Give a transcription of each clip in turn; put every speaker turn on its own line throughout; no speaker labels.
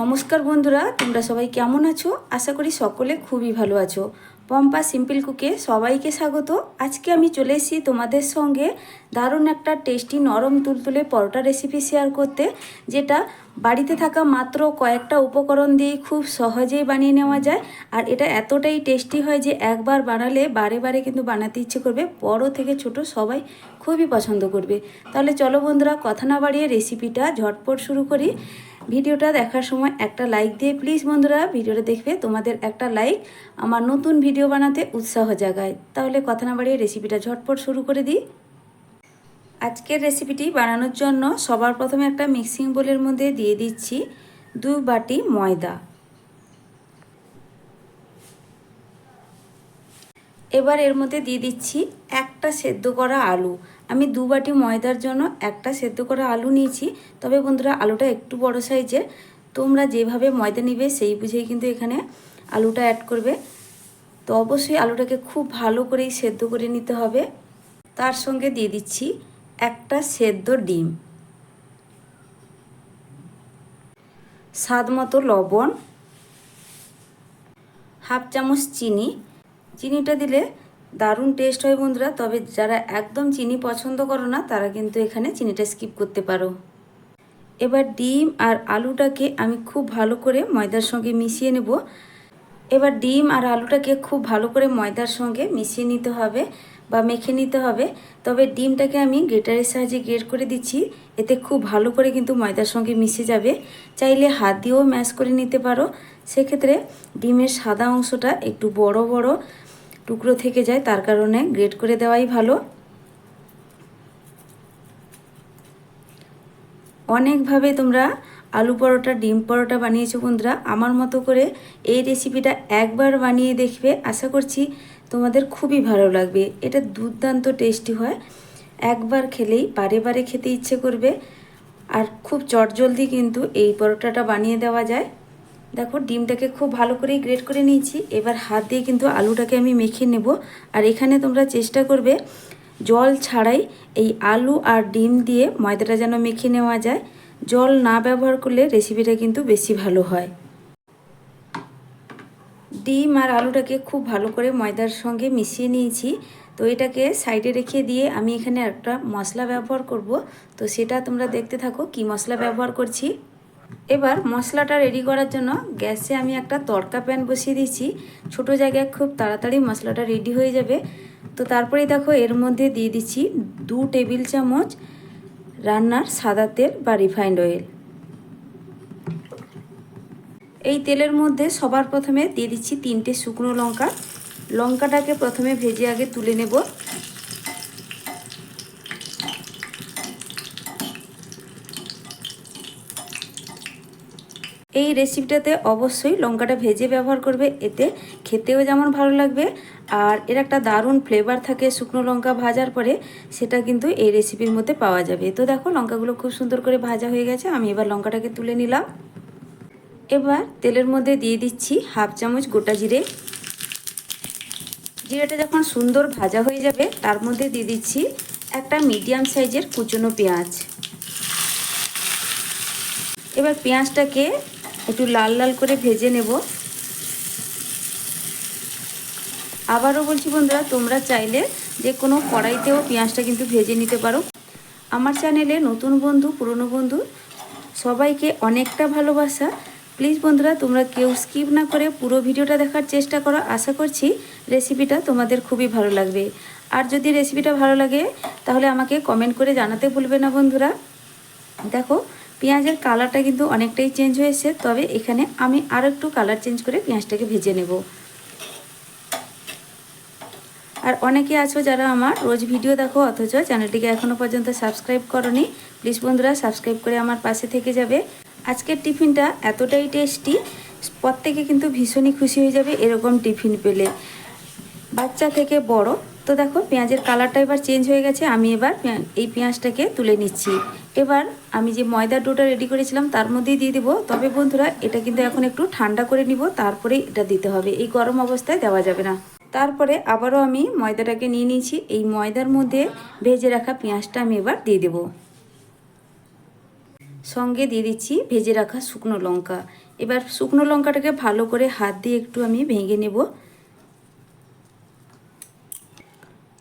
নমস্কার বন্ধুরা, তোমরা সবাই কেমন আছো? আশা করি সকলে খুবই ভালো আছো। পম্পা সিম্পল কুকে সবাইকে স্বাগত। আজকে আমি চলে এসেছি তোমাদের সঙ্গে দারুণ একটা টেস্টি নরম তুলতুলে পরোটা রেসিপি শেয়ার করতে, যেটা বাড়িতে থাকা মাত্র কয়েকটা উপকরণ দিয়ে খুব সহজেই বানিয়ে নেওয়া যায়। আর এটা এতটাই টেস্টি হয় যে একবার বানালে বারে বারে কিন্তু বানাতে ইচ্ছে করবে। বড় থেকে ছোট সবাই খুবই পছন্দ করবে। তাহলে চলো বন্ধুরা, কথা না বাড়িয়ে রেসিপিটা ঝটপট শুরু করি। ভিডিওটা দেখার সময় একটা লাইক দিয়ে প্লিজ বন্ধুরা ভিডিওটা দেখবে, তোমাদের একটা লাইক আমার নতুন ভিডিও বানাতে উৎসাহ জাগায়। তাহলে কথা না বাড়িয়ে রেসিপিটা ঝটপট শুরু করে দিই। আজকের রেসিপিটি বানানোর জন্য সবার প্রথমে একটা মিক্সিং বোলের মধ্যে দিয়ে দিচ্ছি দুই বাটি ময়দা। এবার এর মধ্যে দিয়ে দিচ্ছি একটা সেদ্ধ করা আলু। আমি দু বাটি ময়দার জন্য একটা সেদ্ধ করা আলু নিয়েছি। তবে বন্ধুরা, আলুটা একটু বড় সাইজের। তোমরা যেভাবে ময়দা নিবে, সেই বুঝেই কিন্তু এখানে আলুটা অ্যাড করবে। তো অবশ্যই আলুটাকে খুব ভালো করেই সেদ্ধ করে নিতে হবে। তার সঙ্গে দিয়ে দিচ্ছি একটা সেদ্ধ ডিম। স্বাদ মতো লবণ। হাফ চামচ চিনি। চিনিটা দিলে দারুণ টেস্ট হয় বন্ধুরা। তবে যারা একদম চিনি পছন্দ করো না, তারা কিন্তু এখানে চিনিটা স্কিপ করতে পারো। এবার ডিম আর আলুটাকে আমি খুব ভালো করে ময়দার সঙ্গে মিশিয়ে নেব। এবার ডিম আর আলুটাকে খুব ভালো করে ময়দার সঙ্গে মিশিয়ে নিতে হবে বা মেখে নিতে হবে। তবে ডিমটাকে আমি গ্রেটারের সাহায্যে গ্রেট করে দিচ্ছি। এতে খুব ভালো করে কিন্তু ময়দার সঙ্গে মিশে যাবে। চাইলে হাত দিয়েও ম্যাশ করে নিতে পারো। সেক্ষেত্রে ডিমের সাদা অংশটা একটু বড় বড় টুকরো থেকে যায়, তার কারণে গ্রেট করে দেওয়াই ভালো। অনেকভাবে তোমরা আলু পরোটা, ডিম পরোটা বানিয়েছো বন্ধুরা। আমার মতো করে এই রেসিপিটা একবার বানিয়ে দেখবে। আশা করছি তোমাদের খুবই ভালো লাগবে। এটা দুর্দান্ত টেস্টি হয়। একবার খেলেই বারে বারে খেতে ইচ্ছে করবে। আর খুব চটজলদি কিন্তু এই পরোটাটা বানিয়ে দেওয়া যায়। দেখো, ডিমটাকে খুব ভালো করেই গ্রেট করে নিয়েছি। এবার হাত দিয়ে কিন্তু আলুটাকে আমি মেখে নেব। আর এখানে তোমরা চেষ্টা করবে জল ছাড়াই এই আলু আর ডিম দিয়ে ময়দাটা যেন মেখে নেওয়া যায়। জল না ব্যবহার করলে রেসিপিটা কিন্তু বেশি ভালো হয়। ডিম আর আলুটাকে খুব ভালো করে ময়দার সঙ্গে মিশিয়ে নিয়েছি। তো এটাকে সাইডে রেখে দিয়ে আমি এখানে একটা মশলা ব্যবহার করব। তো সেটা তোমরা দেখতে থাকো, কি মশলা ব্যবহার করছি। এবার মশলাটা রেডি করার জন্য গ্যাসে আমি একটা তড়কা প্যান বসিয়ে দিয়েছি। ছোট জায়গায় খুব তাড়াতাড়ি মশলাটা রেডি হয়ে যাবে। তো তারপরেই দেখো এর মধ্যে দিয়ে দিচ্ছি দু টেবিল চামচ রান্নার সাদা তেল বা রিফাইন্ড অয়েল এই তেলের মধ্যে সবার প্রথমে দিয়ে দিচ্ছি তিনটে শুকনো লঙ্কা। লঙ্কাটাকে প্রথমে ভেজে আগে তুলে নেব। এই রেসিপিটাতে অবশ্যই লঙ্কাটা ভেজে ব্যবহার করবে, এতে খেতেও যেমন ভালো লাগবে। আর এর একটা দারুণ ফ্লেভার থাকে শুকনো লঙ্কা ভাজার পরে, সেটা কিন্তু এই রেসিপির মধ্যে পাওয়া যাবে। তো দেখো, লঙ্কাগুলো খুব সুন্দর করে ভাজা হয়ে গেছে, আমি এবার লঙ্কাটাকে তুলে নিলাম। এবার তেলের মধ্যে দিয়ে দিচ্ছি হাফ চামচ গোটা জিরে। জিরেটা যখন সুন্দর ভাজা হয়ে যাবে, তার মধ্যে দিয়ে দিচ্ছি একটা মিডিয়াম সাইজের কুচনো পেঁয়াজ। এবার পেঁয়াজটাকে একটু লাল লাল করে ভেজে নেব। আবারও বলছি বন্ধুরা, তোমরা চাইলে যে কোনো কড়াইতেও পেঁয়াজটা কিন্তু ভেজে নিতে পারো। আমার চ্যানেলে নতুন বন্ধু, পুরনো বন্ধু, সবাইকে অনেকটা ভালোবাসা। প্লিজ বন্ধুরা, তোমরা কেউ স্কিপ না করে পুরো ভিডিওটা দেখার চেষ্টা করো। আশা করছি রেসিপিটা তোমাদের খুবই ভালো লাগবে। আর যদি রেসিপিটা ভালো লাগে, তাহলে আমাকে কমেন্ট করে জানাতে ভুলবে না বন্ধুরা। দেখো পেঁয়াজের কালারটা কিন্তু অনেকটাই চেঞ্জ হয়েছে, তবে এখানে আমি আরও একটু কালার চেঞ্জ করে পেঁয়াজটাকে ভেজে নেব। আর অনেকে আছো যারা আমার রোজ ভিডিও দেখো, অথচ চ্যানেলটিকে এখনও পর্যন্ত সাবস্ক্রাইব করনি, প্লিজ বন্ধুরা সাবস্ক্রাইব করে আমার পাশে থেকে যাবে। আজকের টিফিনটা এতটাই টেস্টি, প্রত্যেকে কিন্তু ভীষণই খুশি হয়ে যাবে এরকম টিফিন পেলে। বাচ্চা থেকে বড় তো দেখো, পেঁয়াজের কালারটা এবার চেঞ্জ হয়ে গেছে। আমি এবার এই পেঁয়াজটাকে তুলে নিচ্ছি। এবার আমি যে ময়দার ডোটা রেডি করেছিলাম, তার মধ্যেই দিয়ে দেবো। তবে বন্ধুরা, এটা কিন্তু এখন একটু ঠান্ডা করে নিব তারপরেই এটা দিতে হবে। এই গরম অবস্থায় দেওয়া যাবে না। তারপরে আবারও আমি ময়দাটাকে নিয়ে নিয়েছি। এই ময়দার মধ্যে ভেজে রাখা পেঁয়াজটা আমি এবার দিয়ে দেবো। সঙ্গে দিয়ে দিচ্ছি ভেজে রাখা শুকনো লঙ্কা। এবার শুকনো লঙ্কাটাকে ভালো করে হাত দিয়ে একটু আমি ভেঙে নেব।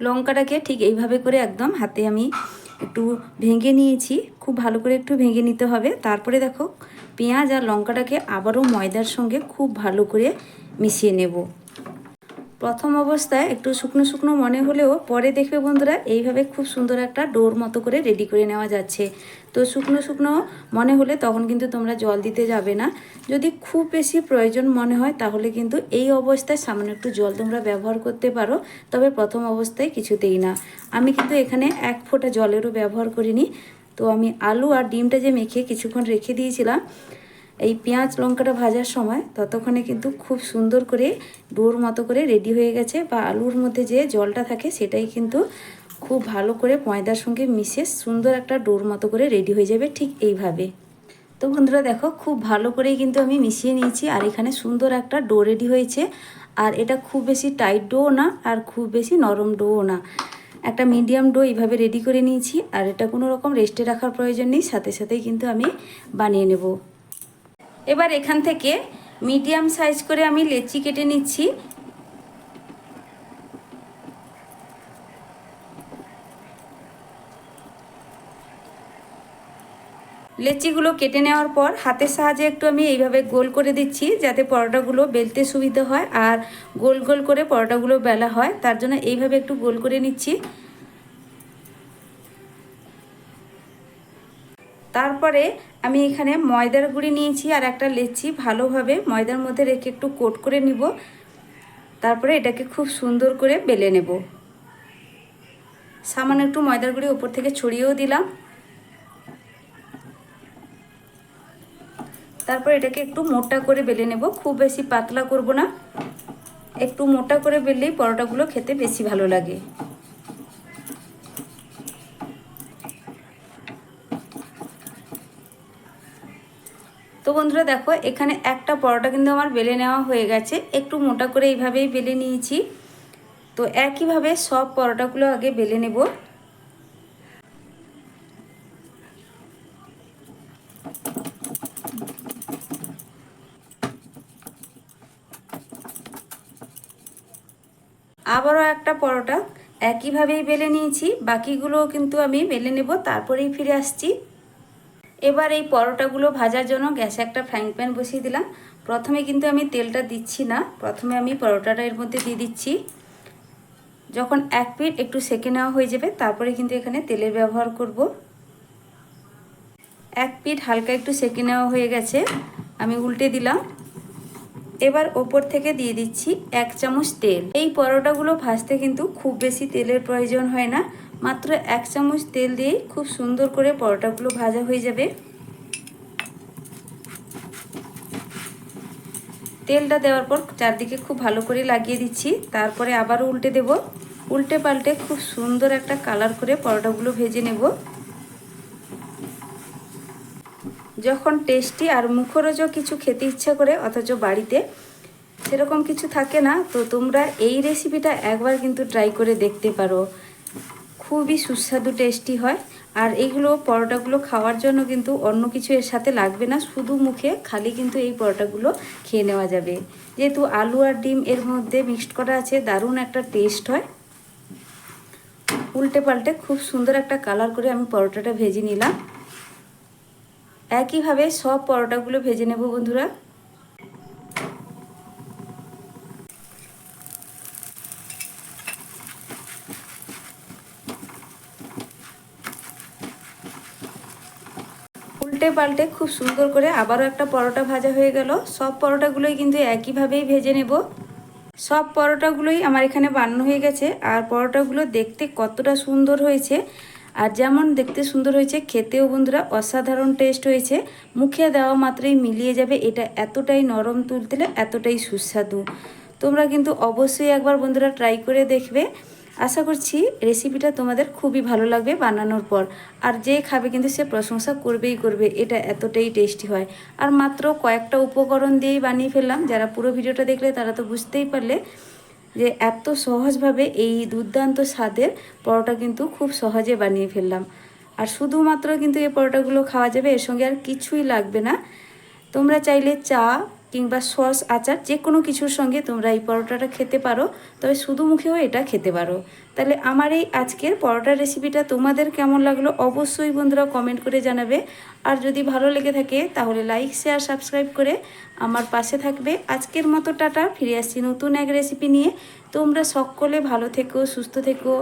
লঙ্কাটাকে ঠিক এইভাবে করে একদম হাতে আমি একটু ভেঙে নিয়েছি। খুব ভালো করে একটু ভেঙে নিতে হবে। তারপরে দেখো, পেঁয়াজ আর লঙ্কাটাকে আবারও ময়দার সঙ্গে খুব ভালো করে মিশিয়ে নেব। প্রথম অবস্থায় একটু শুকনো শুকনো মনে হলেও পরে দেখবে বন্ধুরা এইভাবে খুব সুন্দর একটা ডোর মতো করে রেডি করে নেওয়া যাচ্ছে। তো শুকনো শুকনো মনে হলে তখন কিন্তু তোমরা জল দিতে যাবে না। যদি খুব বেশি প্রয়োজন মনে হয় তাহলে কিন্তু এই অবস্থায় সামান্য একটু জল তোমরা ব্যবহার করতে পারো, তবে প্রথম অবস্থায় কিছুতেই না। আমি কিন্তু এখানে এক ফোঁটা জলেরও ব্যবহার করিনি। তো আমি আলু আর ডিমটা যে মেখে কিছুক্ষণ রেখে দিয়েছিলাম এই পেঁয়াজ লঙ্কাটা ভাজার সময় ততক্ষণে কিন্তু খুব সুন্দর করে ডোর মতো করে রেডি হয়ে গেছে বা আলুর মধ্যে যে জলটা থাকে সেটাই কিন্তু খুব ভালো করে ময়দার সঙ্গে মিশে সুন্দর একটা ডোর মতো করে রেডি হয়ে যাবে ঠিক এইভাবে। তো বন্ধুরা দেখো, খুব ভালো করেই কিন্তু আমি মিশিয়ে নিয়েছি আর এখানে সুন্দর একটা ডো রেডি হয়েছে। আর এটা খুব বেশি টাইট ডো না আর খুব বেশি নরম ডোও না। একটা মিডিয়াম ডো এইভাবে রেডি করে নিয়েছি আর এটা কোনো রকম রেস্টে রাখার প্রয়োজন নেই, সাথে সাথেই কিন্তু আমি বানিয়ে নেব। এবার এখান থেকে মিডিয়াম সাইজ করে আমি লেচি কেটে নিচ্ছি। লেচিগুলো কেটে নেওয়ার পর হাতের সাহায্যে একটু আমি এইভাবে গোল করে দিচ্ছি যাতে পরোটাগুলো বেলতে সুবিধা হয় আর গোল গোল করে পরোটাগুলো বেলা হয়, তার জন্য এইভাবে একটু গোল করে নিচ্ছি। তারপরে আমি এখানে ময়দার গুঁড়ি নিয়েছি আর একটা লেচি ভালোভাবে ময়দার মধ্যে রেখে একটু কোট করে নিব। তারপরে এটাকে খুব সুন্দর করে বেলে নেব। সামান্য একটু ময়দার গুঁড়ি ওপর থেকে ছড়িয়েও দিলাম। তারপর এটাকে একটু মোটা করে বেলে নেব। খুব বেশি পাতলা করব না। একটু মোটা করে বেললেই পরোটাগুলো খেতে বেশি ভালো লাগে। তো বন্ধুরা দেখো, এখানে একটা পরোটা কিন্তু আমার বেলে নেওয়া হয়ে গেছে। একটু মোটা করে এইভাবেই বেলে নিয়েছি। তো একইভাবে সব পরোটাগুলো আগে বেলে নেব। আবারও একটা পরোটা একইভাবেই বেলে নিয়েছি। বাকিগুলোও কিন্তু আমি বেলে নেব, তারপরেই ফিরে আসছি। এবার এই পরোটাগুলো ভাজার জন্য গ্যাসে একটা ফ্রাইং প্যান বসিয়ে দিলাম। প্রথমে কিন্তু আমি তেলটা দিচ্ছি না। প্রথমে আমি পরোটাটা এর মধ্যে দিয়ে দিচ্ছি। যখন এক পিঠ একটু সেকে নেওয়া হয়ে যাবে, তারপরে কিন্তু এখানে তেলের ব্যবহার করব। এক পিট হালকা একটু সেকে নেওয়া হয়ে গেছে, আমি উল্টে দিলাম। এবার ওপর থেকে দিয়ে দিচ্ছি এক চামচ তেল। এই পরোটাগুলো ভাজতে কিন্তু খুব বেশি তেলের প্রয়োজন হয় না। মাত্র এক চামচ তেল দিয়েই খুব সুন্দর করে পরোটাগুলো ভাজা হয়ে যাবে। তেলটা দেওয়ার পর চারদিকে খুব ভালো করে লাগিয়ে দিচ্ছি, তারপরে আবারও উল্টে দেব। উল্টে পাল্টে খুব সুন্দর একটা কালার করে পরোটাগুলো ভেজে নেব। যখন টেস্টি আর মুখরোজও কিছু খেতে ইচ্ছা করে, অথচ বাড়িতে সেরকম কিছু থাকে না, তো তোমরা এই রেসিপিটা একবার কিন্তু ট্রাই করে দেখতে পারো। খুবই সুস্বাদু টেস্টি হয়। আর এইগুলো পরোটাগুলো খাওয়ার জন্য কিন্তু অন্য কিছু এর সাথে লাগবে না, শুধু মুখে খালি কিন্তু এই পরোটাগুলো খেয়ে নেওয়া যাবে। যেহেতু আলু আর ডিম এর মধ্যে মিক্সড করা আছে, দারুণ একটা টেস্ট হয়। উল্টে পাল্টে খুব সুন্দর একটা কালার করে আমি পরোটাটা ভেজে নিলাম। একইভাবে সব পরোটাগুলো ভেজে নেব বন্ধুরা। উল্টে পাল্টে খুব সুন্দর করে আবারও একটা পরোটা ভাজা হয়ে গেল। সব পরোটাগুলোই কিন্তু একইভাবেই ভেজে নেব। সব পরোটাগুলোই আমার এখানে বানানো হয়ে গেছে আর পরোটাগুলো দেখতে কতটা সুন্দর হয়েছে। আর যেমন দেখতে সুন্দর হয়েছে, খেতেও বন্ধুরা অসাধারণ টেস্ট হয়েছে। মুখে দেওয়া মাত্রই মিলিয়ে যাবে, এটা এতটাই নরম তুলতেলে এতটাই সুস্বাদু। তোমরা কিন্তু অবশ্যই একবার বন্ধুরা ট্রাই করে দেখবে। আশা করছি রেসিপিটা তোমাদের খুবই ভালো লাগবে বানানোর পর। আর যে খাবে কিন্তু সে প্রশংসা করবেই করবে, এটা এতটাই টেস্টি হয়। আর মাত্র কয়েকটা উপকরণ দিয়েই বানিয়ে ফেললাম। যারা পুরো ভিডিওটা দেখলে তারা তো বুঝতেই পারলে যে এত সহজভাবে এই দুর্দান্ত স্বাদের পরোটা কিন্তু খুব সহজে বানিয়ে ফেললাম। আর শুধুমাত্র কিন্তু এই পরোটাগুলো খাওয়া যাবে, এর সঙ্গে আর কিছুই লাগবে না। তোমরা চাইলে চা কিংবা সস, আচার যে কোনো কিছুর সঙ্গে তোমরা এই পরোটাটা খেতে পারো। তবে শুধু মুখেও এটা খেতে পারো। তাহলে আমার এই আজকের পরোটার রেসিপিটা তোমাদের কেমন লাগল অবশ্যই বন্ধুরা কমেন্ট করে জানাবে। আর যদি ভালো লেগে থাকে, তাহলে লাইক শেয়ার সাবস্ক্রাইব করে আমার পাশে থাকবে। আজকের মতো টাটা, ফিরে আসছি নতুন এক রেসিপি নিয়ে। তোমরা সকলে ভালো থেকো, সুস্থ থেকো।